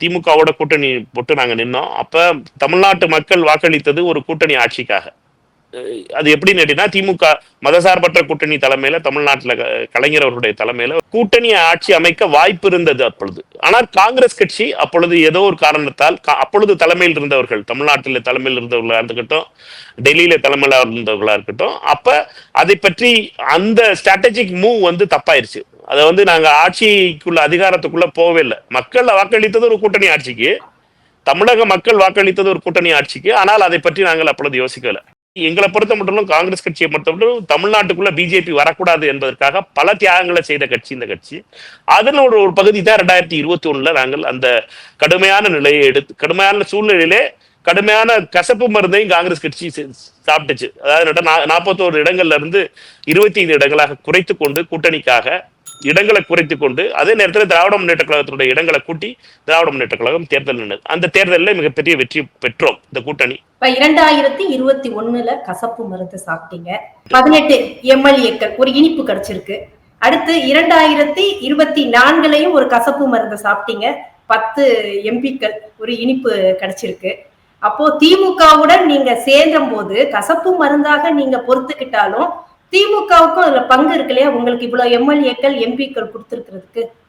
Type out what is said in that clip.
திமுகவோட கூட்டணி போட்டு நாங்கள் நின்னோம். அப்போ தமிழ்நாட்டு மக்கள் வாக்களித்தது ஒரு கூட்டணி ஆட்சிக்காக. அது எப்படின்னு கேட்டீங்கன்னா திமுக மதசார்பற்ற கூட்டணி தலைமையில தமிழ்நாட்டில் க- கலைஞர் அவர்களுடைய தலைமையில கூட்டணி ஆட்சி அமைக்க வாய்ப்பு இருந்தது அப்பொழுது. ஆனால் காங்கிரஸ் கட்சி அப்பொழுது ஏதோ ஒரு காரணத்தால் கா- அப்பொழுது தலைமையில் இருந்தவர்கள் தமிழ்நாட்டில் தலைமையில் இருந்தவர்களா இருக்கட்டும் டெல்லியில தலைமையில இருந்தவர்களா இருக்கட்டும் அப்ப அதை பற்றி அந்த ஸ்ட்ராட்டஜிக் மூவ் வந்து தப்பாயிருச்சு. அதை வந்து நாங்கள் ஆட்சிக்குள்ள அதிகாரத்துக்குள்ள போகவே இல்லை. மக்கள் வாக்களித்தது ஒரு கூட்டணி ஆட்சிக்கு. தமிழக மக்கள் வாக்களித்தது ஒரு கூட்டணி ஆட்சிக்கு. ஆனால் அதை பற்றி நாங்கள் அப்பொழுது யோசிக்கல. எங்களை பொறுத்த மட்டும் காங்கிரஸ் கட்சியை பொறுத்த மட்டும் தமிழ்நாட்டுக்குள்ள பிஜேபி வரக்கூடாது என்பதற்காக பல தியாகங்களை செய்த கட்சி இந்த கட்சி. அதில் ஒரு ஒரு பகுதி தான் ரெண்டாயிரத்தி இருபத்தி ஒண்ணுல நாங்கள் அந்த கடுமையான நிலையை எடுத்து கடுமையான சூழ்நிலையிலே கடுமையான கசப்பு மருந்தையும் காங்கிரஸ் கட்சி சாப்பிட்டுச்சு. அதாவது நாற்பத்தோரு இடங்கள்ல இருந்து இருபத்தி ஐந்து இடங்களாக குறைத்து கொண்டு கூட்டணிக்காக இடங்களை குறைத்து கொண்டு அதே நேரத்தில் திராவிட முன்னேற்ற கழகத்தினுடைய இடங்களை கூட்டி திராவிட முன்னேற்ற கழகம் தேர்தல் நின்னது அந்த தேர்தலில் மிகப்பெரிய வெற்றி பெற்றோம் இந்த கூட்டணி. இப்ப இரண்டாயிரத்தி இருபத்தி ஒண்ணுல கசப்பு மருந்து சாப்பிட்டீங்க. பதினெட்டு எம்எல்ஏக்கள் ஒரு இனிப்பு கிடைச்சிருக்கு. அடுத்து இரண்டாயிரத்தி இருபத்தி நான்குலயும் ஒரு கசப்பு மருந்து சாப்பிட்டீங்க. பத்து எம்பிக்கள் ஒரு இனிப்பு கிடைச்சிருக்கு. அப்போ திமுகவுடன் நீங்க சேர்ந்த போது கசப்பு மருந்தாக நீங்க பொறுத்துக்கிட்டாலும் திமுகவுக்கும் அதுல பங்கு இருக்கு இல்லையா? உங்களுக்கு இவ்வளவு எம்எல்ஏக்கள் எம்பிக்கள் கொடுத்திருக்கிறதுக்கு.